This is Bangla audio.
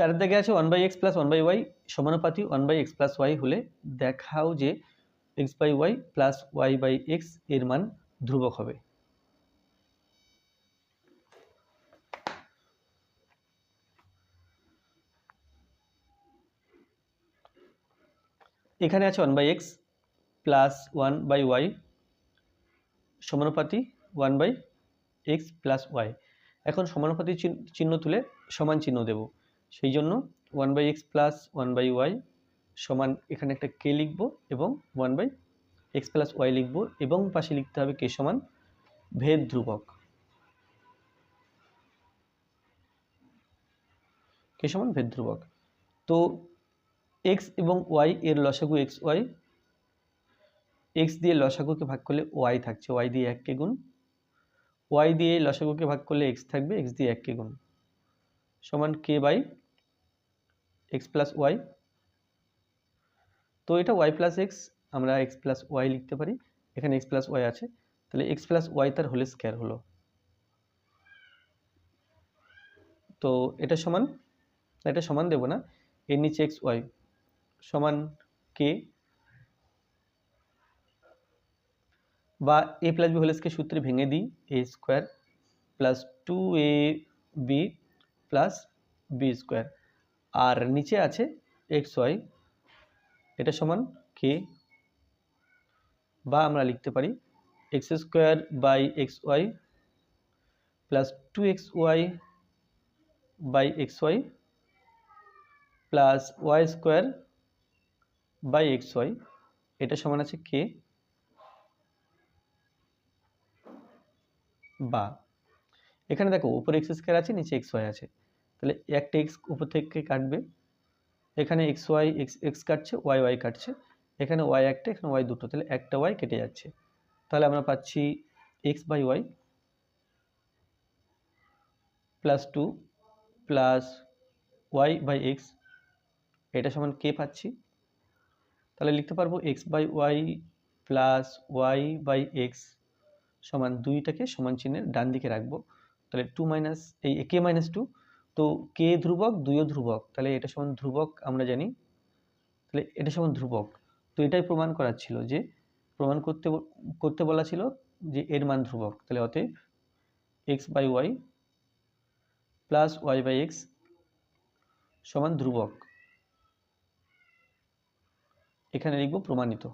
চারের দিকে আছে one by X plus one by Y সমানুপাতি one by X plus Y হলে দেখাও যে X by Y plus Y by এক্সের মান ধ্রুবক হবে। এখানে আছে one by X plus one by Y সমানুপাতি one by X plus Y এখন সমানুপাতি চিহ্ন তুলে সমান চিহ্ন দেব। সেই জন্য one by X plus one by Y সমান এখানে একটা কে লিখব এবং one by X plus Y লিখব এবং পাশে লিখতে হবে কে সমান ভেদ ধ্রুবক। কে সমান ভেদ ধ্রুবক। তো এক্স এবং ওয়াই এর লসাগু এক্স ওয়াই এক্স দিয়ে লসাগুকে ভাগ করলে ওয়াই থাকছে ওয়াই দিয়ে এক কে গুণ। ওয়াই দিয়ে লসাগুকে ভাগ করলে এক্স থাকবে এক্স দিয়ে এক কে গুণ। সমান K by X plus Y তো এটা ওয়াই প্লাস এক্স আমরা এক্স প্লাস ওয়াই লিখতে পারি। এখানে এক্স প্লাস ওয়াই আছে। তাহলে এক্স প্লাস ওয়াই তার হোল স্কোয়ার হলো। তো এটা সমান এটা সমান দেব না। এর নিচে এক্স ওয়াই সমান কে বা A plus B whole square সূত্রে ভেঙে দিই A square plus two A B plus B square আর নিচে আছে এক্স ওয়াই এটা সমান কে বা আমরা লিখতে পারি X square by X Y plus two X Y by X Y plus Y square by X Y এটা সমান আছে কে বা এখানে দেখো উপরে এক্স স্কোয়ার আছে, নিচে এক্স ওয়াই আছে। তাহলে একটা এক্স উপর থেকে কাটবে, এখানে এক্স ওয়াই এক্স এক্স কাটছে ওয়াই ওয়াই কাটছে, এখানে ওয়াই একটা, এখানে ওয়াই দুটো, তাহলে একটা ওয়াই কেটে যাচ্ছে। তাহলে আমরা পাচ্ছি x by y plus two plus y by x এটা সমান কে পাচ্ছি? তাহলে লিখতে পারব x by y plus y by x সমান দুইটাকে সমান চিহ্নের ডান দিকে রাখব। তাহলে টু মাইনাস এই, কে মাইনাস টু তো কে ধ্রুবক দুইও ধ্রুবক, তাহলে এটা সমান ধ্রুবক আমরা জানি, তাহলে এটা সমান ধ্রুবক। তো এটাই প্রমাণ করার ছিল যে, প্রমাণ করতে করতে বলা ছিল যে এর মান ধ্রুবক, তাহলে অতএব x by y plus y by x সমান ধ্রুবক। এখানে লিখব প্রমাণিত।